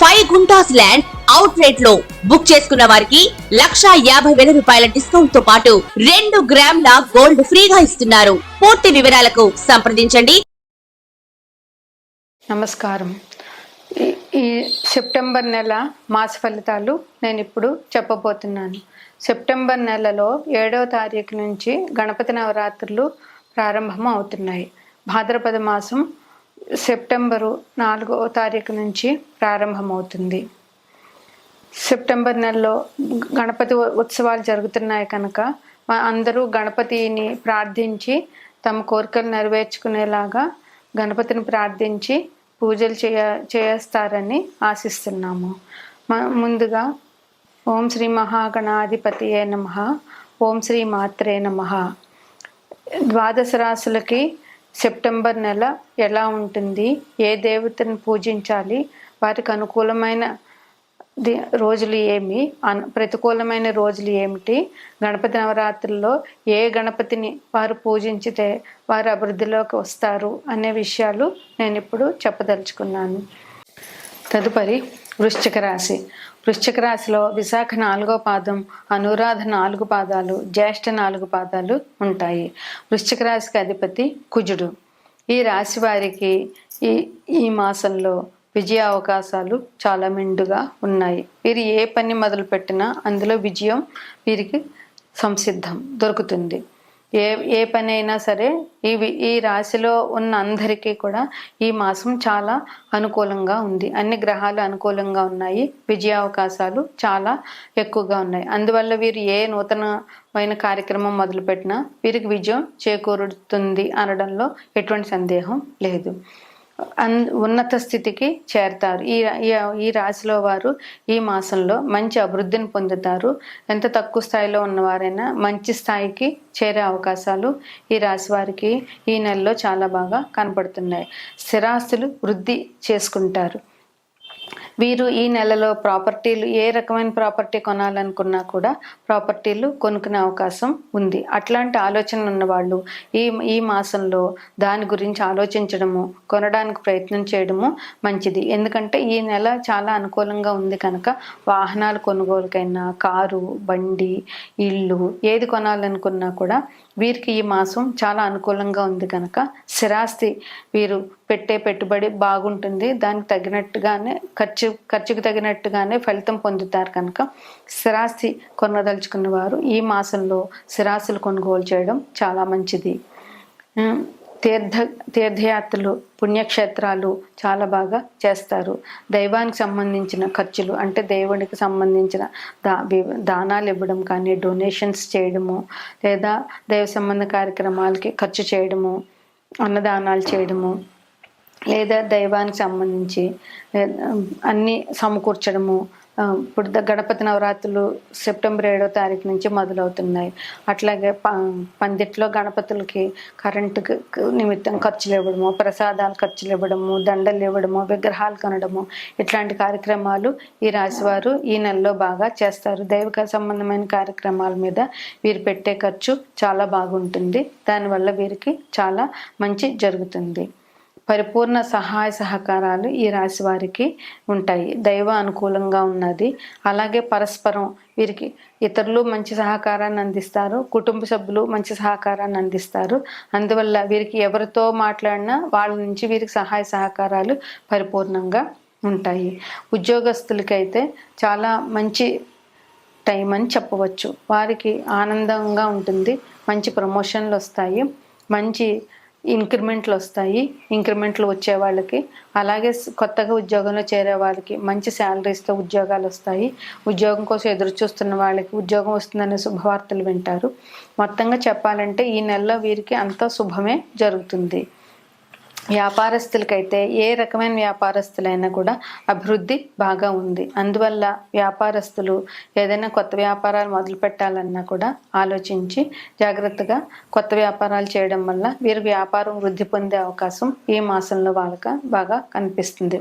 Five guntas land out రేట్లో book చేసుకున్న వారికి లక్షా యాభై వేల రూపాయల డిస్కౌంట్తో పాటు రెండు గ్రాముల గోల్డ్ ఫ్రీగా ఇస్తున్నారు. పూర్తి వివరాలకు సంప్రదించండి. నమస్కారం. ఈ సెప్టెంబర్ నెల మాస ఫలితాలు నేను ఇప్పుడు చెప్పబోతున్నాను. సెప్టెంబర్ నెలలో ఏడవ తారీఖు నుంచి గణపతి నవరాత్రులు ప్రారంభం అవుతున్నాయి భాద్రపద మాసం సెప్టెంబరు నాలుగో తారీఖు నుంచి ప్రారంభమవుతుంది. సెప్టెంబర్ నెలలో గణపతి ఉత్సవాలు జరుగుతున్నాయి కనుక అందరూ గణపతిని ప్రార్థించి తమ కోరికలు నెరవేర్చుకునేలాగా గణపతిని ప్రార్థించి పూజలు చేయ చేస్తారని ఆశిస్తున్నాము. ముందుగా ఓం శ్రీ మహాగణాధిపతియే నమ ఓం శ్రీ మాత్రే నమ. ద్వాదశ రాసులకి సెప్టెంబర్ నెల ఎలా ఉంటుంది? ఏ దేవతను పూజించాలి? వారికి అనుకూలమైన రోజులు ఏమి? ప్రతికూలమైన రోజులు ఏమిటి? గణపతి నవరాత్రుల్లో ఏ గణపతిని వారు పూజించితే వారు అభివృద్ధిలోకి వస్తారు? అనే విషయాలు నేను ఇప్పుడు చెప్పదలుచుకున్నాను. తదుపరి వృశ్చిక రాశి. వృశ్చిక రాశిలో విశాఖ నాలుగో పాదం అనురాధ నాలుగు పాదాలు జ్యేష్ఠ నాలుగు పాదాలు ఉంటాయి. వృశ్చిక రాశికి అధిపతి కుజుడు. ఈ రాశి వారికి ఈ ఈ మాసంలో విజయ అవకాశాలు చాలా మెండుగా ఉన్నాయి. వీరు ఏ పని మొదలు పెట్టినా అందులో విజయం వీరికి సంసిద్ధం దొరుకుతుంది. ఏ ఏ పని అయినా సరే ఈ ఈ రాశిలో ఉన్న అందరికీ కూడా ఈ మాసం చాలా అనుకూలంగా ఉంది. అన్ని గ్రహాలు అనుకూలంగా ఉన్నాయి. విజయావకాశాలు చాలా ఎక్కువగా ఉన్నాయి. అందువల్ల వీరు ఏ నూతనమైన కార్యక్రమం మొదలుపెట్టినా వీరికి విజయం చేకూరుతుంది అనడంలో ఎటువంటి సందేహం లేదు. అన్ ఉన్నత స్థితికి చేరతారు. ఈ ఈ- రాశిలో వారు ఈ మాసంలో మంచి అభివృద్ధిని పొందుతారు. ఎంత తక్కువ స్థాయిలో ఉన్నవారైనా మంచి స్థాయికి చేరే అవకాశాలు ఈ రాశి వారికి ఈ నెలలో చాలా బాగా కనపడుతున్నాయి. స్థిరాస్తులు వృద్ధి చేసుకుంటారు. వీరు ఈ నెలలో ప్రాపర్టీలు ఏ రకమైన ప్రాపర్టీ కొనాలనుకున్నా కూడా ప్రాపర్టీలు కొనుక్కునే అవకాశం ఉంది. అట్లాంటి ఆలోచన ఉన్నవాళ్ళు ఈ ఈ మాసంలో దాని గురించి ఆలోచించడము కొనడానికి ప్రయత్నం చేయడము మంచిది. ఎందుకంటే ఈ నెల చాలా అనుకూలంగా ఉంది కనుక వాహనాలు కొనుగోలుకైనా కారు బండి ఇల్లు ఏది కొనాలనుకున్నా కూడా వీరికి ఈ మాసం చాలా అనుకూలంగా ఉంది కనుక స్థిరాస్తి వీరు పెట్టే పెట్టుబడి బాగుంటుంది. దానికి తగినట్టుగానే ఖర్చు ఖర్చుకు తగినట్టుగానే ఫలితం పొందుతారు కనుక స్థిరాస్తి కొనదలుచుకున్న వారు ఈ మాసంలో స్థిరాస్తులు కొనుగోలు చేయడం చాలా మంచిది. తీర్థ తీర్థయాత్రలు పుణ్యక్షేత్రాలు చాలా బాగా చేస్తారు. దైవానికి సంబంధించిన ఖర్చులు అంటే దేవునికి సంబంధించిన దా దానాలు ఇవ్వడం కానీ డొనేషన్స్ చేయడము లేదా దైవ సంబంధ కార్యక్రమాలకి ఖర్చు చేయడము అన్నదానాలు చేయడము లేదా దైవానికి సంబంధించి అన్నీ అన్ని సమకూర్చడము ఇప్పుడు గణపతి నవరాత్రులు సెప్టెంబర్ ఏడో తారీఖు నుంచి మొదలవుతున్నాయి. అట్లాగే ప పందిట్లో గణపతులకి కరెంటు నిమిత్తం ఖర్చులు ఇవ్వడము ప్రసాదాలు ఖర్చులు ఇవ్వడము దండలు ఇవ్వడము విగ్రహాలు కొనడము ఇట్లాంటి కార్యక్రమాలు ఈ రాశివారు ఈ నెలలో బాగా చేస్తారు. దైవిక సంబంధమైన కార్యక్రమాల మీద వీరు పెట్టే ఖర్చు చాలా బాగుంటుంది. దానివల్ల వీరికి చాలా మంచి జరుగుతుంది. పరిపూర్ణ సహాయ సహకారాలు ఈ రాశి వారికి ఉంటాయి. దైవ అనుకూలంగా ఉన్నది. అలాగే పరస్పరం వీరికి ఇతరులు మంచి సహకారాన్ని అందిస్తారు. కుటుంబ సభ్యులు మంచి సహకారాన్ని అందిస్తారు. అందువల్ల వీరికి ఎవరితో మాట్లాడినా వాళ్ళ నుంచి వీరికి సహాయ సహకారాలు పరిపూర్ణంగా ఉంటాయి. ఉద్యోగస్తులకైతే చాలా మంచి టైం అని చెప్పవచ్చు. వారికి ఆనందంగా ఉంటుంది. మంచి ప్రమోషన్లు వస్తాయి. మంచి ఇంక్రిమెంట్లు వస్తాయి ఇంక్రిమెంట్లు వచ్చే వాళ్ళకి. అలాగే కొత్తగా ఉద్యోగంలో చేరే వాళ్ళకి మంచి శాలరీస్తో ఉద్యోగాలు వస్తాయి ఉద్యోగం కోసం ఎదురు చూస్తున్న వాళ్ళకి ఉద్యోగం వస్తుందనే శుభవార్తలు వింటారు. మొత్తంగా చెప్పాలంటే ఈ నెలలో వీరికి అంతా శుభమే జరుగుతుంది. వ్యాపారస్తులకైతే ఏ రకమైన వ్యాపారస్తులైనా కూడా అభివృద్ధి బాగా ఉంది. అందువల్ల వ్యాపారస్తులు ఏదైనా కొత్త వ్యాపారాలు మొదలు పెట్టాలన్నా కూడా ఆలోచించి జాగ్రత్తగా కొత్త వ్యాపారాలు చేయడం వల్ల వీరు వ్యాపారం వృద్ధి పొందే అవకాశం ఈ మాసంలో వాళ్ళకి బాగా కనిపిస్తుంది.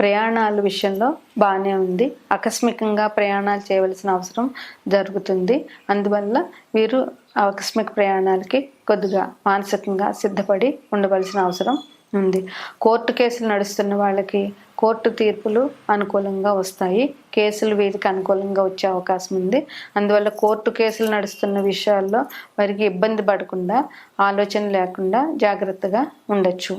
ప్రయాణాల విషయంలో బాగానే ఉంది. ఆకస్మికంగా ప్రయాణాలు చేయవలసిన అవసరం జరుగుతుంది. అందువల్ల వీరు ఆకస్మిక ప్రయాణాలకి కొద్దిగా మానసికంగా సిద్ధపడి ఉండవలసిన అవసరం ఉంది. కోర్టు కేసులు నడుస్తున్న వాళ్ళకి కోర్టు తీర్పులు అనుకూలంగా వస్తాయి. కేసులు వీరికి అనుకూలంగా వచ్చే అవకాశం ఉంది. అందువల్ల కోర్టు కేసులు నడుస్తున్న విషయాల్లో వారికి ఇబ్బంది పడకుండా ఆలోచన లేకుండా జాగ్రత్తగా ఉండొచ్చు.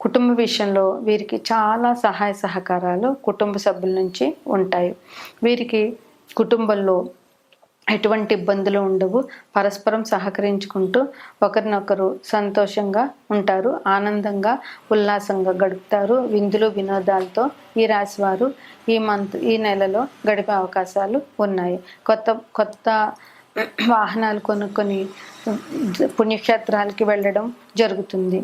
కుటుంబ విషయంలో వీరికి చాలా సహాయ సహకారాలు కుటుంబ సభ్యుల నుంచి ఉంటాయి. వీరికి కుటుంబంలో ఎటువంటి ఇబ్బందులు ఉండవు. పరస్పరం సహకరించుకుంటూ ఒకరినొకరు సంతోషంగా ఉంటారు ఆనందంగా ఉల్లాసంగా గడుపుతారు. విందులు వినోదాలతో ఈ రాశి వారు ఈ మంత్ ఈ నెలలో గడిపే అవకాశాలు ఉన్నాయి. కొత్త కొత్త వాహనాలు కొనుక్కొని పుణ్యక్షేత్రాలకి వెళ్ళడం జరుగుతుంది.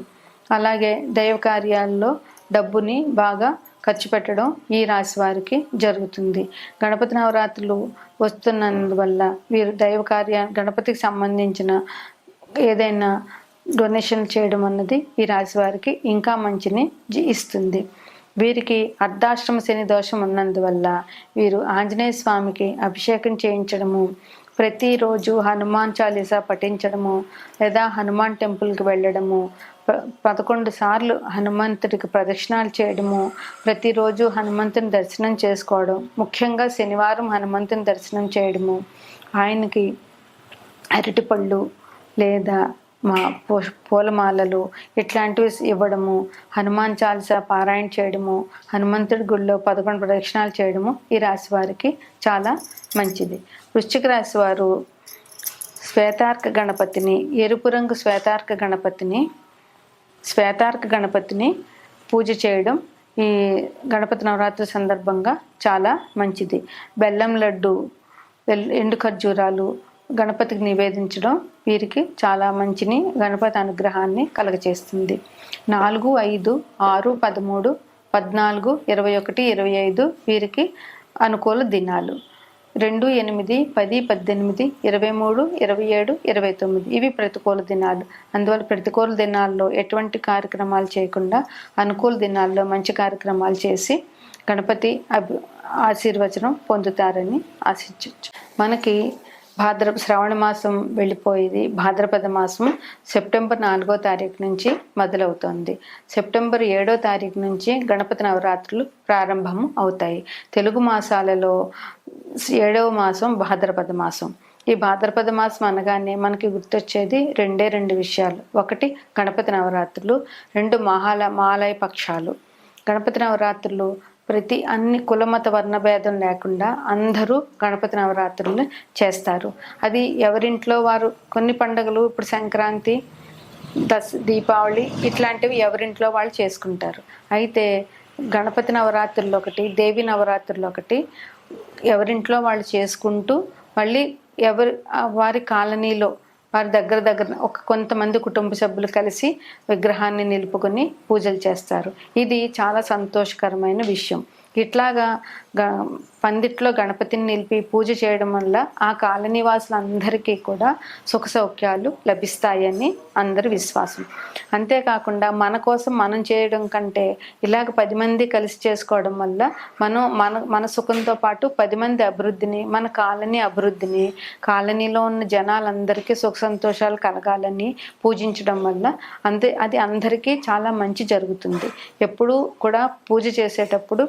అలాగే దైవ కార్యాల్లో డబ్బుని బాగా ఖర్చు పెట్టడం ఈ రాశి వారికి జరుగుతుంది. గణపతి నవరాత్రులు వస్తున్నందువల్ల వీరు దైవ కార్య గణపతికి సంబంధించిన ఏదైనా డొనేషన్ చేయడం అన్నది ఈ రాశి వారికి ఇంకా మంచిని ఇస్తుంది. వీరికి అర్ధాశ్రమ శని దోషం ఉన్నందువల్ల వీరు ఆంజనేయ స్వామికి అభిషేకం చేయించడము ప్రతిరోజు హనుమాన్ చాలీసా పఠించడము లేదా హనుమాన్ టెంపుల్కి వెళ్ళడము పదకొండు సార్లు హనుమంతుడికి ప్రదక్షిణాలు చేయడము ప్రతిరోజు హనుమంతుని దర్శనం చేసుకోవడం ముఖ్యంగా శనివారం హనుమంతుని దర్శనం చేయడము ఆయనకి అరటిపళ్ళు లేదా మా పూ పూలమాలలు ఇట్లాంటివి ఇవ్వడము హనుమాన్ చాలీసా పారాయణ చేయడము హనుమంతుడి గుడిలో పదకొండు ప్రదక్షిణాలు చేయడము ఈ రాశి వారికి చాలా మంచిది. వృశ్చిక రాశి వారు శ్వేతార్క గణపతిని ఎరుపు రంగు శ్వేతార్క గణపతిని శ్వేతార్క గణపతిని పూజ చేయడం ఈ గణపతి నవరాత్రి సందర్భంగా చాలా మంచిది. బెల్లం లడ్డు ఎండు ఖర్జూరాలు గణపతికి నివేదించడం వీరికి చాలా మంచిని గణపతి అనుగ్రహాన్ని కలగచేస్తుంది. నాలుగు ఐదు ఆరు పదమూడు పద్నాలుగు ఇరవై ఒకటి ఇరవై ఐదు వీరికి అనుకూల దినాలు. రెండు ఎనిమిది పది పద్దెనిమిది ఇరవై మూడు ఇరవై ఏడు ఇరవై తొమ్మిది. ఇవి ప్రతికూల దినాలు. అందువల్ల ప్రతికూల దినాల్లో ఎటువంటి కార్యక్రమాలు చేయకుండా అనుకూల దినాల్లో మంచి కార్యక్రమాలు చేసి గణపతి అభి ఆశీర్వచనం పొందుతారని ఆశించవచ్చు మనకి భాద్ర శ్రావణ మాసం వెళ్ళిపోయేది భాద్రపద మాసం సెప్టెంబర్ నాలుగో తారీఖు నుంచి మొదలవుతోంది. సెప్టెంబర్ ఏడో తారీఖు నుంచి గణపతి నవరాత్రులు ప్రారంభం అవుతాయి. తెలుగు మాసాలలో ఏడవ మాసం భాద్రపద మాసం. ఈ భాద్రపద మాసం అనగానే మనకి గుర్తొచ్చేది రెండే రెండు విషయాలు. ఒకటి గణపతి నవరాత్రులు రెండు మహాల మహాలయ పక్షాలు. గణపతి నవరాత్రులు ప్రతి అన్ని కులమత వర్ణభేదం లేకుండా అందరూ గణపతి నవరాత్రులు చేస్తారు. అది ఎవరింట్లో వారు కొన్ని పండుగలు ఇప్పుడు సంక్రాంతి దస్ దీపావళి ఇట్లాంటివి ఎవరింట్లో వాళ్ళు చేసుకుంటారు. అయితే గణపతి నవరాత్రులు ఒకటి దేవి నవరాత్రులు ఒకటి ఎవరింట్లో వాళ్ళు చేసుకుంటూ మళ్ళీ ఎవరి వారి కాలనీలో వారి దగ్గర దగ్గర ఒక కొంతమంది కుటుంబ సభ్యులు కలిసి విగ్రహాన్ని నిలుపుకొని పూజలు చేస్తారు. ఇది చాలా సంతోషకరమైన విషయం. ఇట్లాగా గ పందిట్లో గణపతిని నిలిపి పూజ చేయడం వల్ల ఆ కాలనీ వాసులందరికీ కూడా సుఖ సౌఖ్యాలు లభిస్తాయని అందరి విశ్వాసం. అంతేకాకుండా మన కోసం మనం చేయడం కంటే ఇలాగ పది మంది కలిసి చేసుకోవడం వల్ల మనం మన మన సుఖంతో పాటు పది మంది అభివృద్ధిని మన కాలనీ అభివృద్ధిని కాలనీలో ఉన్న జనాలందరికీ సుఖ సంతోషాలు కలగాలని పూజించడం వల్ల అంతే అది అందరికీ చాలా మంచి జరుగుతుంది. ఎప్పుడూ కూడా పూజ చేసేటప్పుడు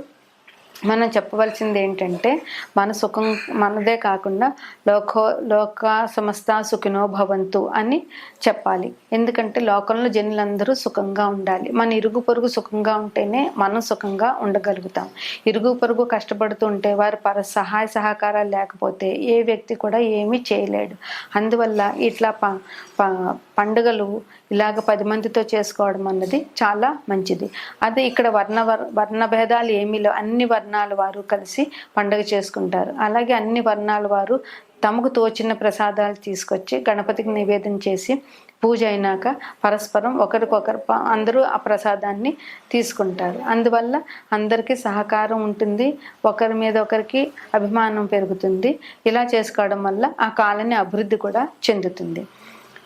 మనం చెప్పవలసింది ఏంటంటే మన సుఖం మనదే కాకుండా లోకో లోక సమస్త సుఖినో భవంతు అని చెప్పాలి. ఎందుకంటే లోకంలో జనులందరూ సుఖంగా ఉండాలి. మన ఇరుగు పొరుగు సుఖంగా ఉంటేనే మనం సుఖంగా ఉండగలుగుతాం. ఇరుగు పొరుగు కష్టపడుతూ ఉంటే వారి పర సహాయ సహకారాలు లేకపోతే ఏ వ్యక్తి కూడా ఏమీ చేయలేడు. అందువల్ల ఇట్లా ప ప- పండుగలు ఇలాగ పది మందితో చేసుకోవడం అన్నది చాలా మంచిది. అదే ఇక్కడ వర్ణ వర్ణ భేదాలు ఏమీ లేవు. అన్ని వర్ణాల వారు కలిసి పండుగ చేసుకుంటారు. అలాగే అన్ని వర్ణాల వారు తమకు తోచిన ప్రసాదాలు తీసుకొచ్చి గణపతికి నివేదన చేసి పూజ అయినాక పరస్పరం ఒకరికొకరు ప- అందరూ ఆ ప్రసాదాన్ని తీసుకుంటారు. అందువల్ల అందరికీ సహకారం ఉంటుంది. ఒకరి మీద ఒకరికి అభిమానం పెరుగుతుంది. ఇలా చేసుకోవడం వల్ల ఆ కాలనీ అభివృద్ధి కూడా చెందుతుంది.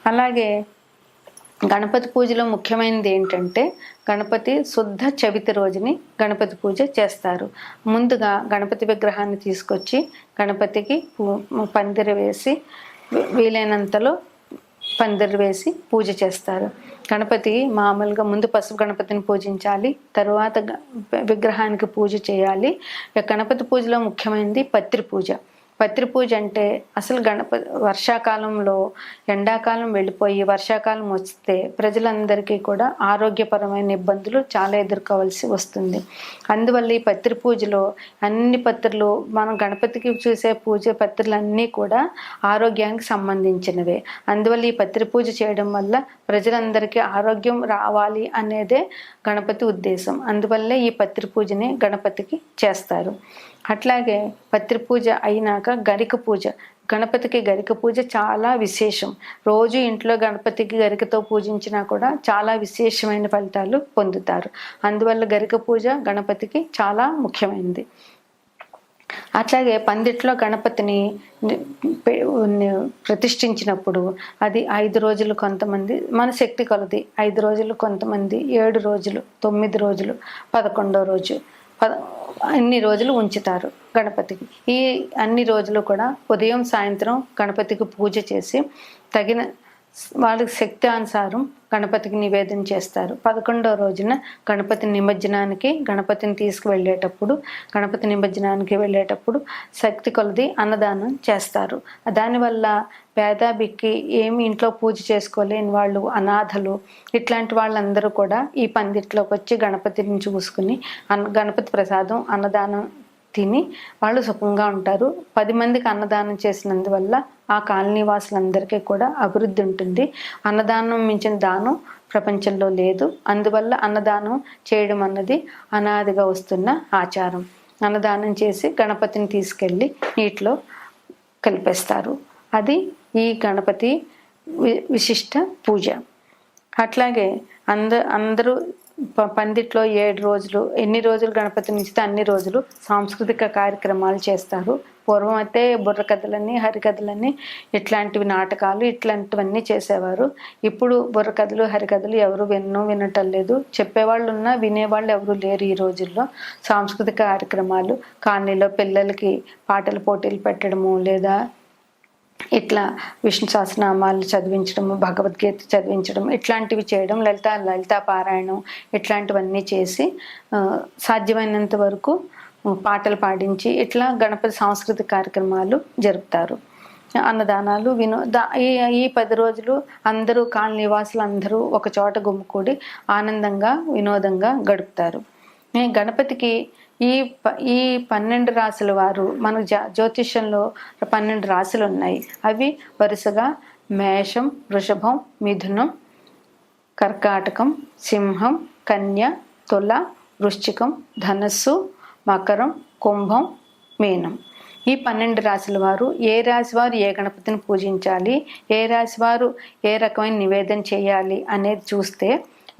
అలాగే గణపతి పూజలో ముఖ్యమైనది ఏంటంటే గణపతి శుద్ధ చవితి రోజుని గణపతి పూజ చేస్తారు. ముందుగా గణపతి విగ్రహాన్ని తీసుకొచ్చి గణపతికి పూ- పందిరి వేసి వీలైనంతలో పందిరి వేసి పూజ చేస్తారు. గణపతి మామూలుగా ముందు పసుపు గణపతిని పూజించాలి తరువాత విగ్రహానికి పూజ చేయాలి. గణపతి పూజలో ముఖ్యమైనది పత్రి పూజ. పత్రి పూజ అంటే అసలు గణపతి వర్షాకాలంలో ఎండాకాలం వెళ్ళిపోయి వర్షాకాలం వస్తే ప్రజలందరికీ కూడా ఆరోగ్యపరమైన ఇబ్బందులు చాలా ఎదుర్కోవాల్సి వస్తుంది. అందువల్ల ఈ పత్రి పూజలో అన్ని పత్రులు మనం గణపతికి చూసే పూజ పత్రులన్నీ కూడా ఆరోగ్యానికి సంబంధించినవే. అందువల్ల ఈ పత్రి పూజ చేయడం వల్ల ప్రజలందరికీ ఆరోగ్యం రావాలి అనేదే గణపతి ఉద్దేశం. అందువల్లే ఈ పత్రి పూజని గణపతికి చేస్తారు. అట్లాగే పత్రి పూజ అయినాక గరిక పూజ. గణపతికి గరిక పూజ చాలా విశేషం. రోజు ఇంట్లో గణపతికి గరికతో పూజించినా కూడా చాలా విశేషమైన ఫలితాలు పొందుతారు. అందువల్ల గరిక పూజ గణపతికి చాలా ముఖ్యమైనది. అట్లాగే పందిట్లో గణపతిని ప్రతిష్ఠించినప్పుడు అది ఐదు రోజులు కొంతమంది మన శక్తి కొలది ఐదు రోజులు కొంతమంది ఏడు రోజులు తొమ్మిది రోజులు పదకొండో రోజు అన్ని రోజులు ఉంచుతారు గణపతికి. ఈ అన్ని రోజులు కూడా ఉదయం సాయంత్రం గణపతికి పూజ చేసి తగిన వాళ్ళకి శక్తి అనుసారం గణపతికి నివేదన చేస్తారు. పదకొండో రోజున గణపతి నిమజ్జనానికి గణపతిని తీసుకువెళ్ళేటప్పుడు గణపతి నిమజ్జనానికి వెళ్ళేటప్పుడు శక్తి కొలది అన్నదానం చేస్తారు. దానివల్ల పేదాభిక్కి ఏమి ఇంట్లో పూజ చేసుకోలేని వాళ్ళు అనాథలు ఇట్లాంటి వాళ్ళందరూ కూడా ఈ పందిట్లోకి వచ్చి గణపతిని చూసుకుని అన్న గణపతి ప్రసాదం అన్నదానం తిని వాళ్ళు సుఖంగా ఉంటారు. పది మందికి అన్నదానం చేసినందువల్ల ఆ కాలనీ వాసులందరికీ కూడా అభివృద్ధి ఉంటుంది. అన్నదానం మించిన దానం ప్రపంచంలో లేదు. అందువల్ల అన్నదానం చేయడం అన్నది అనాదిగా వస్తున్న ఆచారం. అన్నదానం చేసి గణపతిని తీసుకెళ్ళి నీటిలో కలిపేస్తారు. అది ఈ గణపతి వి- విశిష్ట పూజ. అట్లాగే అంద అందరూ పందిట్లో ఏడు రోజులు ఎన్ని రోజులు గణపతి నుంచితే అన్ని రోజులు సాంస్కృతిక కార్యక్రమాలు చేస్తారు. పూర్వం అయితే బుర్రకథలని హరికథలని ఇట్లాంటివి నాటకాలు ఇట్లాంటివన్నీ చేసేవారు. ఇప్పుడు బుర్రకథలు హరికథలు ఎవరు వినను వినటం లేదు. చెప్పేవాళ్ళు ఉన్నా వినేవాళ్ళు ఎవరు లేరు ఈ రోజుల్లో. సాంస్కృతిక కార్యక్రమాలు కాలనీలో పిల్లలకి పాటల పోటీలు పెట్టడము లేదా ఇట్లా విష్ణు సహస్రనామాలు చదివించడం భగవద్గీత చదివించడం ఇట్లాంటివి చేయడం లలిత లలితా పారాయణం ఇట్లాంటివన్నీ చేసి సాధ్యమైనంత వరకు పాటలు పాడించి ఇట్లా గణపతి సాంస్కృతిక కార్యక్రమాలు జరుపుతారు. అన్నదానాలు వినో దా ఈ ఈ పది రోజులు అందరూ కాలనీ నివాసులు అందరూ ఒక చోట గుమ్ముకూడి ఆనందంగా వినోదంగా గడుపుతారు. గణపతికి ఈ ప ఈ పన్నెండు రాసుల వారు మన జ్యోతిష్యంలో పన్నెండు రాసులు ఉన్నాయి. అవి వరుసగా మేషం వృషభం మిథునం కర్కాటకం సింహం కన్య తుల వృశ్చికం ధనస్సు మకరం కుంభం మీనం. ఈ పన్నెండు రాశుల వారు ఏ రాశి వారు ఏ గణపతిని పూజించాలి ఏ రాశి వారు ఏ రకమైన నివేదన చేయాలి అనేది చూస్తే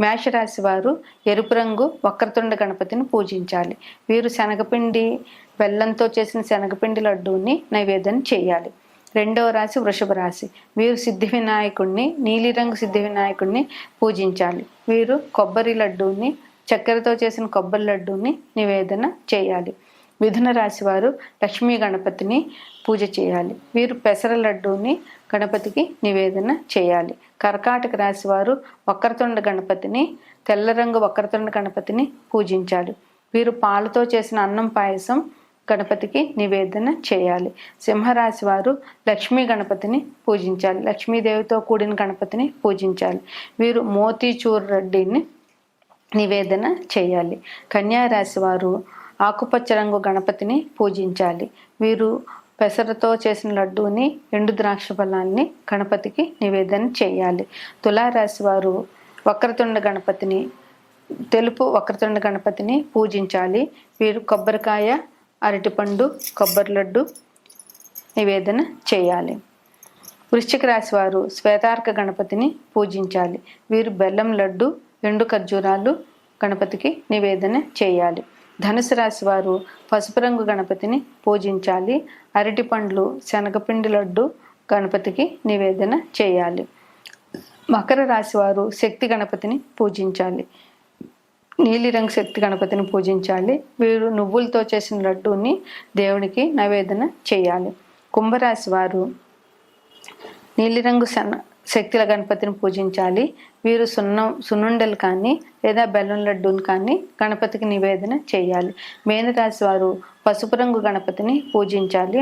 మేషరాశి వారు ఎరుపు రంగు వక్రతుండ గణపతిని పూజించాలి. వీరు శనగపిండి బెల్లంతో చేసిన శనగపిండి లడ్డూని నైవేద్యం చేయాలి. రెండవ రాశి వృషభ రాశి. వీరు సిద్ధి వినాయకుడిని నీలిరంగు సిద్ధి వినాయకుడిని పూజించాలి. వీరు కొబ్బరి లడ్డూని చక్కెరతో చేసిన కొబ్బరి లడ్డూని నివేదన చేయాలి. మిథున రాశి వారు లక్ష్మీ గణపతిని పూజ చేయాలి. వీరు పెసర లడ్డూని గణపతికి నివేదన చేయాలి. కర్కాటక రాశి వారు వక్రతుండ గణపతిని తెల్ల రంగు వక్రతుండ గణపతిని పూజించాలి. వీరు పాలతో చేసిన అన్నం పాయసం గణపతికి నివేదన చేయాలి. సింహరాశి వారు లక్ష్మీ గణపతిని పూజించాలి. లక్ష్మీదేవితో కూడిన గణపతిని పూజించాలి. వీరు మోతీచూర్ రెడ్డిని నివేదన చేయాలి. కన్యారాశి వారు ఆకుపచ్చ రంగు గణపతిని పూజించాలి. వీరు పెసరతో చేసిన లడ్డూని ఎండు ద్రాక్ష ఫలాన్ని గణపతికి నివేదన చేయాలి. తులారాశి వారు వక్రతుండ గణపతిని తెలుపు వక్రతుండ గణపతిని పూజించాలి. వీరు కొబ్బరికాయ అరటిపండు కొబ్బరి లడ్డు నివేదన చేయాలి. వృశ్చిక రాశి వారు శ్వేతార్క గణపతిని పూజించాలి. వీరు బెల్లం లడ్డు ఎండు ఖర్జూరాలు గణపతికి నివేదన చేయాలి. ధనుసు రాశి వారు పసుపు రంగు గణపతిని పూజించాలి. అరటి పండ్లు శనగపిండి లడ్డు గణపతికి నివేదన చేయాలి. మకర రాశి వారు శక్తి గణపతిని పూజించాలి. నీలిరంగు శక్తి గణపతిని పూజించాలి. వీరు నువ్వులతో చేసిన లడ్డూని దేవునికి నివేదన చేయాలి. కుంభరాశి వారు నీలిరంగు శన శక్తుల గణపతిని పూజించాలి. వీరు సున్నం సున్నుండలు కానీ లేదా బెల్లం లడ్డూని కానీ గణపతికి నివేదన చేయాలి. మేనరాశి వారు పసుపు రంగు గణపతిని పూజించాలి.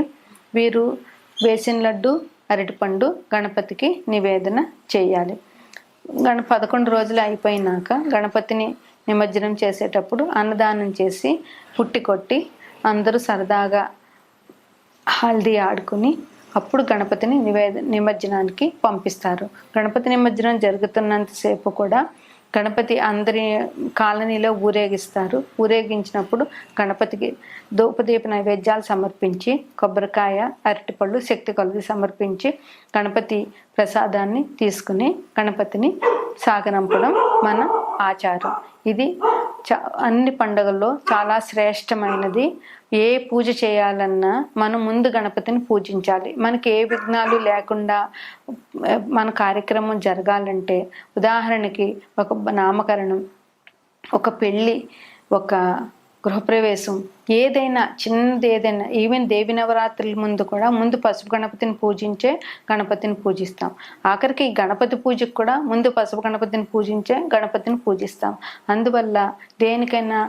వీరు వేసిన లడ్డు అరటిపండు గణపతికి నివేదన చేయాలి. గణ పదకొండు రోజులు అయిపోయినాక గణపతిని నిమజ్జనం చేసేటప్పుడు అన్నదానం చేసి పుట్టి కొట్టి అందరూ సరదాగా హల్దీ ఆడుకుని అప్పుడు గణపతిని నివేద నిమజ్జనానికి పంపిస్తారు. గణపతి నిమజ్జనం జరుగుతున్నంతసేపు కూడా గణపతి అందరి కాలనీలో ఊరేగిస్తారు. ఊరేగించినప్పుడు గణపతికి దూపదీప నైవేద్యాలు సమర్పించి కొబ్బరికాయ అరటిపళ్ళు శక్తి కొలది సమర్పించి గణపతి ప్రసాదాన్ని తీసుకుని గణపతిని సాగనంపడం మన ఆచారం. ఇది అన్ని పండుగల్లో చాలా శ్రేష్టమైనది ఏ పూజ చేయాలన్నా మనం ముందు గణపతిని పూజించాలి. మనకి ఏ విఘ్నాలు లేకుండా మన కార్యక్రమం జరగాలంటే ఉదాహరణకి ఒక నామకరణం ఒక పెళ్ళి ఒక గృహప్రవేశం. ఏదైనా చిన్నది ఏదైనా ఈవెన్ దేవి నవరాత్రుల ముందు కూడా ముందు పసుపు గణపతిని పూజించే గణపతిని పూజిస్తాం. ఆఖరికి ఈ గణపతి పూజకు కూడా ముందు పసుపు గణపతిని పూజించే గణపతిని పూజిస్తాం. అందువల్ల దేనికైనా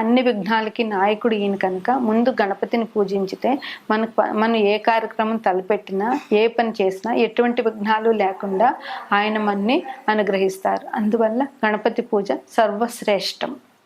అన్ని విఘ్నాలకి నాయకుడు ఈయన కనుక ముందు గణపతిని పూజించితే మనకు మనం ఏ కార్యక్రమం తలపెట్టినా ఏ పని చేసినా ఎటువంటి విఘ్నాలు లేకుండా ఆయన మనని అనుగ్రహిస్తారు. అందువల్ల గణపతి పూజ సర్వశ్రేష్టం.